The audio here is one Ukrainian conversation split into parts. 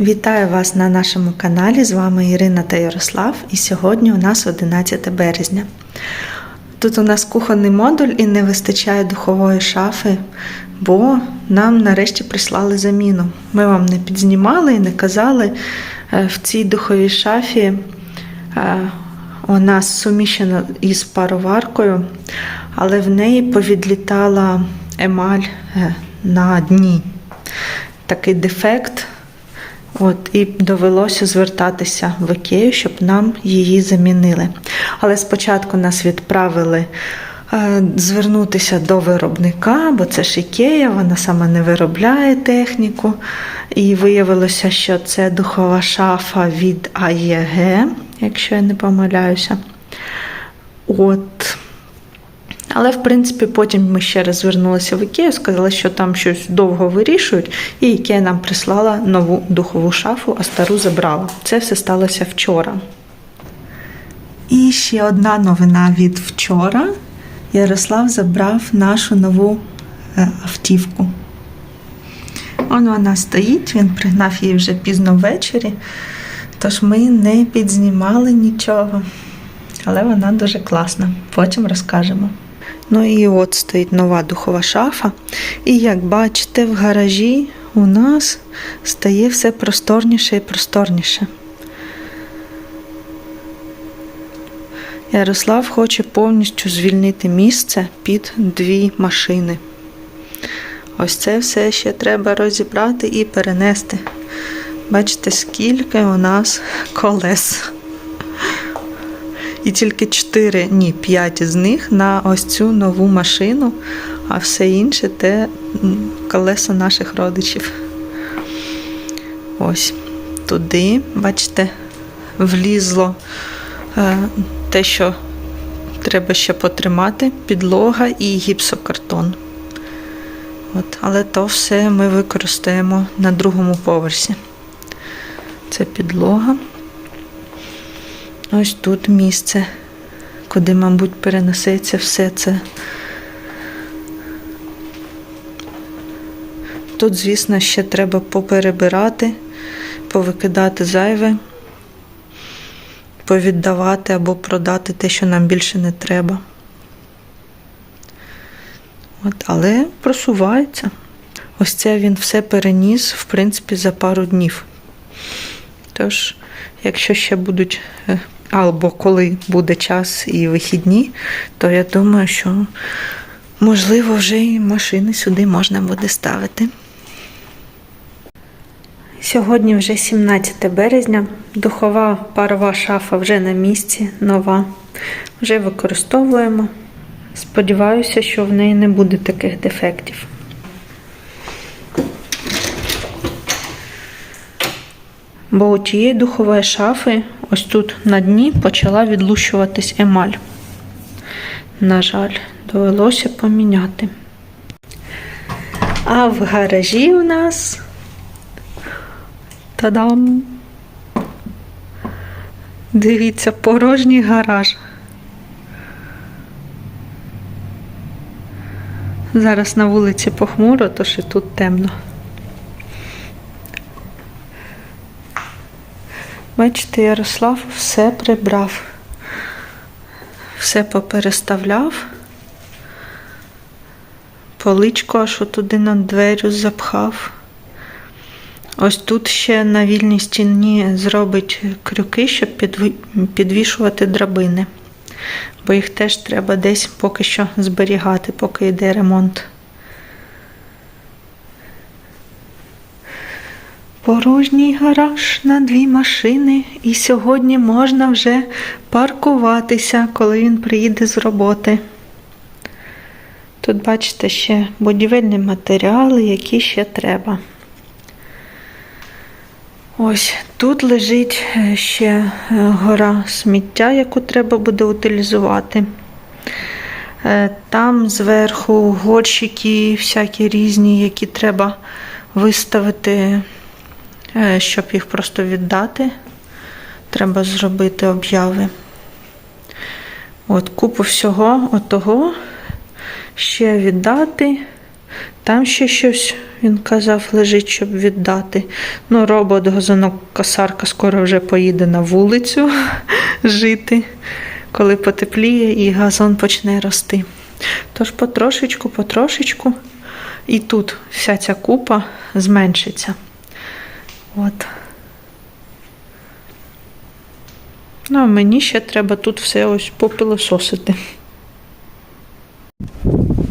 Вітаю вас на нашому каналі. З вами Ірина та Ярослав. І сьогодні у нас 11 березня. Тут у нас кухонний модуль і не вистачає духової шафи, бо нам нарешті прислали заміну. Ми вам не підзнімали і не казали. Е, В цій духовій шафі е, у нас суміщена із пароваркою, але в неї повідлітала емаль е, на дні. Такий дефект. От, і довелося звертатися в Ікею, щоб нам її замінили. Але спочатку нас відправили е, звернутися до виробника, бо це ж Ікея, вона сама не виробляє техніку. І виявилося, що це духова шафа від АЄГ, якщо я не помиляюся. От. Але, в принципі, потім ми ще раз звернулися в Ікею, сказали, що там щось довго вирішують, і Ікея нам прислала нову духову шафу, а стару забрала. Це все сталося вчора. І ще одна новина від вчора. Ярослав забрав нашу нову е, автівку. Он вона стоїть, він пригнав її вже пізно ввечері, тож ми не підзнімали нічого. Але вона дуже класна. Потім розкажемо. Ну і от стоїть нова духова шафа. І як бачите, в гаражі у нас стає все просторніше і просторніше. Ярослав хоче повністю звільнити місце під дві машини. Ось це все ще треба розібрати і перенести. Бачите, скільки у нас колес. І тільки 4, ні, 5 з них на ось цю нову машину, а все інше те колеса наших родичів. Ось туди, бачите, влізло е, те, що треба ще потримати, підлога і гіпсокартон. От, але то все ми використаємо на другому поверсі. Це підлога. Ось тут місце, куди, мабуть, перенесеться все це. Тут, звісно, ще треба поперебирати, повикидати зайве, повіддавати або продати те, що нам більше не треба. От, але просувається. Ось це він все переніс, в принципі, за пару днів. Тож, якщо ще будуть, е, або коли буде час і вихідні, то я думаю, що можливо вже і машини сюди можна буде ставити. Сьогодні вже 17 березня, духова парова шафа вже на місці, нова. Вже використовуємо. Сподіваюся, що в неї не буде таких дефектів. Бо у тієї духової шафи ось тут на дні почала відлущуватись емаль. На жаль, довелося поміняти. А в гаражі у нас Та-дам! Дивіться, порожній гараж. Зараз на вулиці похмуро, тож і тут темно. Бачите, Ярослав все прибрав, все попереставляв, поличку аж туди на дверю запхав. Ось тут ще на вільній стіні зробить крюки, щоб підвішувати драбини, бо їх теж треба десь поки що зберігати, поки йде ремонт. Порожній гараж на дві машини, і сьогодні можна вже паркуватися, коли він приїде з роботи. Тут бачите ще будівельні матеріали, які ще треба. Ось тут лежить е, ще е, гора сміття, яку треба буде утилізувати. Е, Там зверху горщики всякі різні, які треба виставити, щоб їх просто віддати. Треба зробити обяви. От купу всього отого ще віддати. Там ще щось він казав, лежить, щоб віддати. Ну, робот газонокосарка скоро вже поїде на вулицю жити, коли потепліє і газон почне рости. Тож потрошечку, потрошечку, і тут вся ця купа зменшиться. От. Ну, а мені ще треба тут все ось попилососити.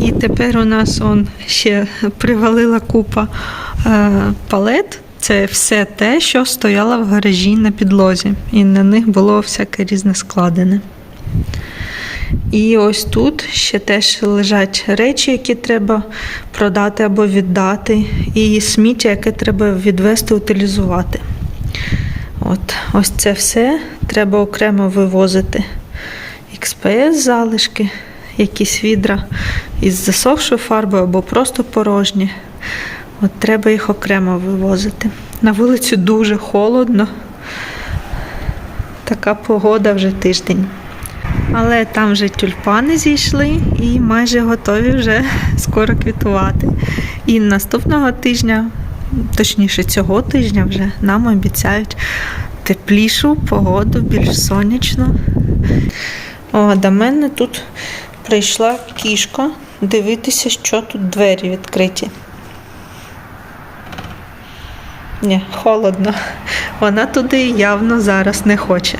І тепер у нас он ще привалила купа е, палет. Це все те, що стояло в гаражі на підлозі, і на них було всяке різне складене. І ось тут ще теж лежать речі, які треба продати або віддати, і сміття, яке треба відвести, утилізувати. От, ось це все треба окремо вивозити. XPS залишки, якісь відра із засохшою фарбою або просто порожні. От треба їх окремо вивозити. На вулиці дуже холодно. Така погода вже тиждень. Але там вже тюльпани зійшли і майже готові вже скоро квітувати. І наступного тижня, точніше цього тижня, вже нам обіцяють теплішу погоду, більш сонячно. О, до мене тут прийшла кішка дивитися, що тут двері відкриті. Ні, холодно. Вона туди явно зараз не хоче.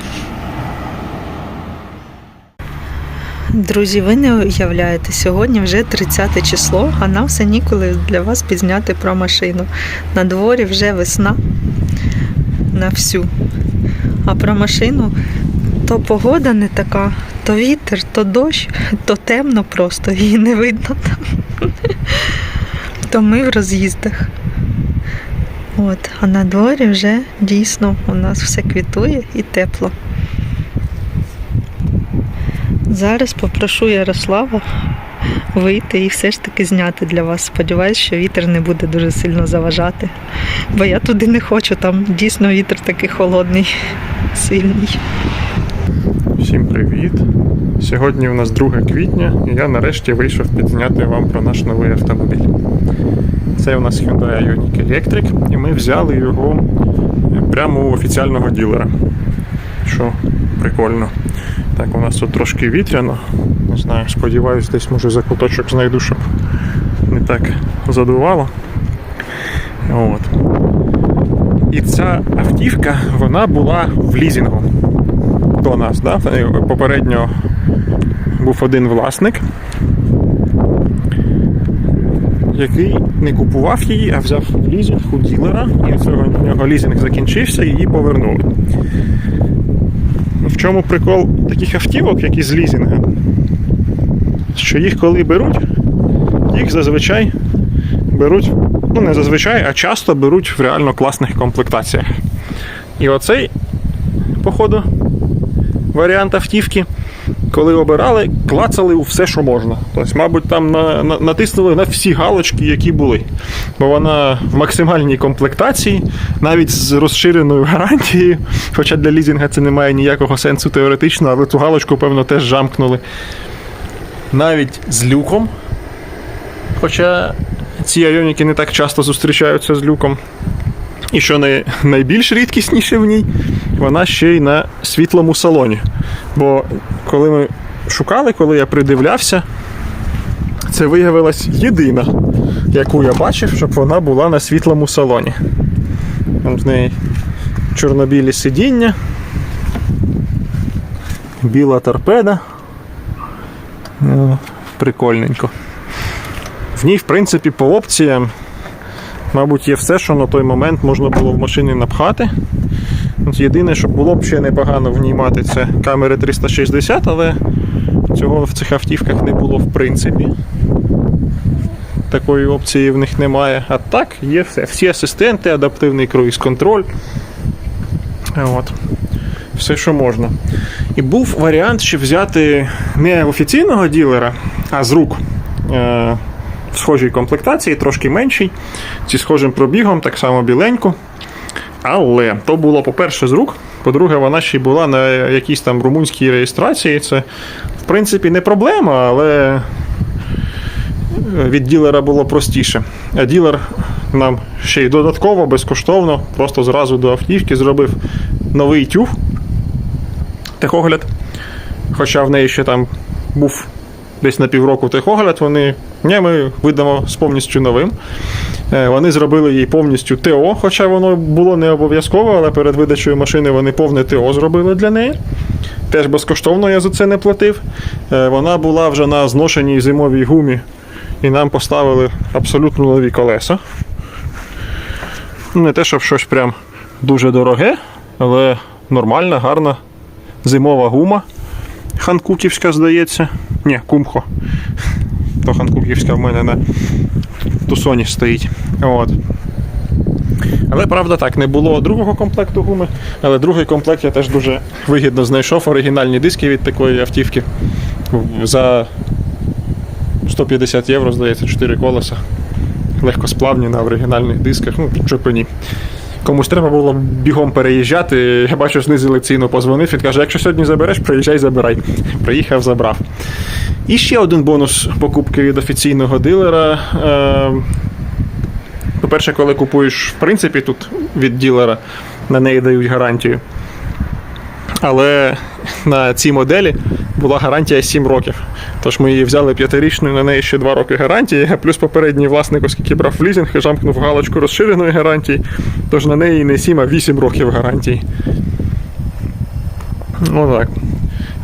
Друзі, ви не уявляєте, сьогодні вже 30 число, а нам все ніколи для вас підзняти про машину. На дворі вже весна на всю. А про машину то погода не така, то вітер, то дощ, то темно просто, її не видно там. То ми в роз'їздах. От, а на дворі вже дійсно у нас все квітує і тепло. Зараз попрошу Ярослава вийти і все ж таки зняти для вас. Сподіваюсь, що вітер не буде дуже сильно заважати. Бо я туди не хочу, там дійсно вітер такий холодний, сильний. Всім привіт! Сьогодні у нас 2 квітня, і я нарешті вийшов підзняти вам про наш новий автомобіль. Це у нас Hyundai Ioniq Electric, і ми взяли його прямо у офіціального ділера. Що прикольно. Так, у нас тут трошки вітряно. Не знаю, сподіваюсь, десь може за куточок знайду, щоб не так задувало. От. І ця автівка вона була в лізінгу до нас. Да? Попередньо був один власник, який не купував її, а взяв в лізинг у ділера, і в нього лізинг закінчився, і її повернули. В чому прикол таких автівок, як із лізінга? Що їх коли беруть, їх зазвичай беруть, ну не зазвичай, а часто беруть в реально класних комплектаціях. І оцей, походу, варіант автівки, коли обирали, клацали у все, що можна. Тобто, мабуть, там на, на, натиснули на всі галочки, які були. Бо вона в максимальній комплектації, навіть з розширеною гарантією. Хоча для лізінга це не має ніякого сенсу теоретично, але цю галочку, певно, теж жамкнули. Навіть з люком. Хоча ці айоніки не так часто зустрічаються з люком. І що най, найбільш рідкісніше в ній, вона ще й на світлому салоні. Бо коли ми шукали, коли я придивлявся, це виявилась єдина, яку я бачив, щоб вона була на світлому салоні. Там з неї чорнобілі сидіння, біла торпеда. Е, Прикольненько. В ній, в принципі, по опціям Мабуть, є все, що на той момент можна було в машині напхати. От Єдине, що було б ще непогано в ній мати, це камери 360, але цього в цих автівках не було в принципі. Такої опції в них немає. А так, є все. Всі асистенти, адаптивний круїз-контроль. От. Все, що можна. І був варіант, ще взяти не офіційного ділера, а з рук. В схожій комплектації, трошки менший, зі схожим пробігом, так само біленьку. Але то було, по-перше, з рук. По-друге, вона ще й була на якійсь там румунській реєстрації. Це, в принципі, не проблема, але е, від ділера було простіше. А ділер нам ще й додатково, безкоштовно, просто зразу до автівки зробив новий тюф, техогляд. Хоча в неї ще там був десь на півроку техогляд, вони ні, ми видамо з повністю новим. Е, Вони зробили їй повністю ТО, хоча воно було не обов'язково, але перед видачею машини вони повне ТО зробили для неї. Теж безкоштовно я за це не платив. Е, Вона була вже на зношеній зимовій гумі, і нам поставили абсолютно нові колеса. Не те, щоб щось прям дуже дороге, але нормальна, гарна зимова гума. Ханкуківська, здається. Ні, кумхо. То Ханкуківська в мене на тусоні стоїть. От. Але правда так, не було другого комплекту гуми, але другий комплект я теж дуже вигідно знайшов оригінальні диски від такої автівки. За 150 євро, здається, 4 колеса. Легкосплавні на оригінальних дисках. Ну, чого б і ні. Комусь треба було бігом переїжджати. Я бачу, знизили ціну, позвонив і каже, якщо сьогодні забереш, приїжджай, забирай. Приїхав, забрав. І ще один бонус покупки від офіційного дилера. Е, По-перше, коли купуєш, в принципі, тут від ділера на неї дають гарантію. Але на цій моделі була гарантія 7 років. Тож ми її взяли п'ятирічною, на неї ще 2 роки гарантії, плюс попередній власник, оскільки брав в і жамкнув галочку розширеної гарантії, тож на неї не 7, а 8 років гарантії. Отак.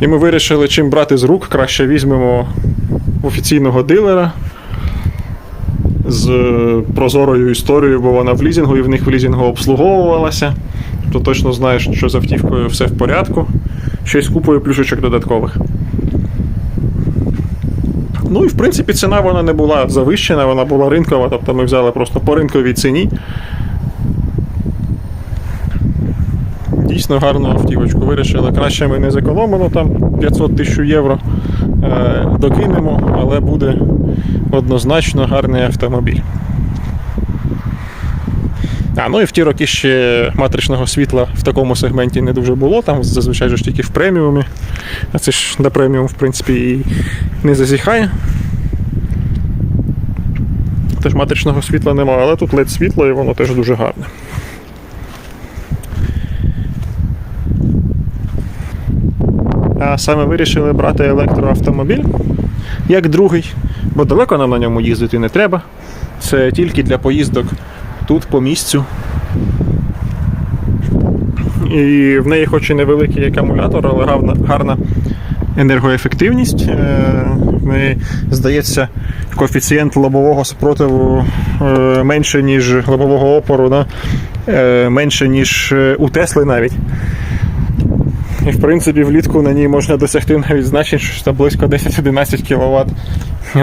І ми вирішили, чим брати з рук, краще візьмемо офіційного дилера з прозорою історією, бо вона в лізінгу і в них в лізінгу обслуговувалася. То точно знаєш, що з автівкою все в порядку. Ще й з купою плюшечок додаткових. Ну і в принципі ціна вона не була завищена, вона була ринкова, тобто ми взяли просто по ринковій ціні. Дійсно гарну автівочку вирішили. Краще ми не зекономимо там 500 тисяч євро. Е, докинемо, але буде однозначно гарний автомобіль. А, ну і в ті роки ще матричного світла в такому сегменті не дуже було, там зазвичай ж тільки в преміумі. А це ж на преміум, в принципі, і не зазіхає. Теж матричного світла немає, але тут LED світло і воно теж дуже гарне. А саме вирішили брати електроавтомобіль як другий, бо далеко нам на ньому їздити не треба. Це тільки для поїздок тут по місцю. І в неї хоч і невеликий акумулятор, але гарна, енергоефективність. Е, В неї, здається, коефіцієнт лобового спротиву е, менше, ніж лобового опору, да? е, менше, ніж у Тесли навіть. І в принципі влітку на ній можна досягти навіть значень, що близько 10-11 кВт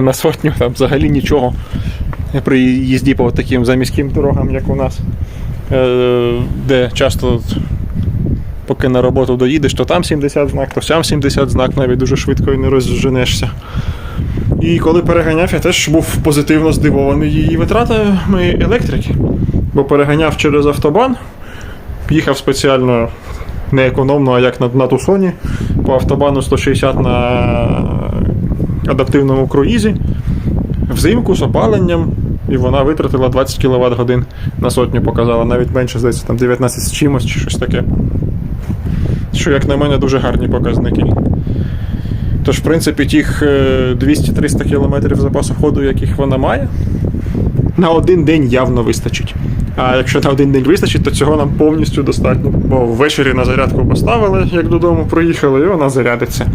на сотню, там взагалі нічого. При їзді по таким заміським дорогам, як у нас, е, де часто поки на роботу доїдеш, то там 70 знак, то сям 70 знак, навіть дуже швидко і не розженешся. І коли переганяв, я теж був позитивно здивований її витратами електрики. Бо переганяв через автобан, їхав спеціально не економно, а як на, на тусоні по автобану 160 на адаптивному круїзі. Взимку з опаленням, і вона витратила 20 кВт годин на сотню, показала, навіть менше, здається, там 19 з чимось чи щось таке. Що, як на мене, дуже гарні показники. Тож, в принципі, тих е, 200-300 км запасу ходу, яких вона має, на один день явно вистачить. А якщо на один день вистачить, то цього нам повністю достатньо. Бо ввечері на зарядку поставили, як додому приїхали, і вона зарядиться.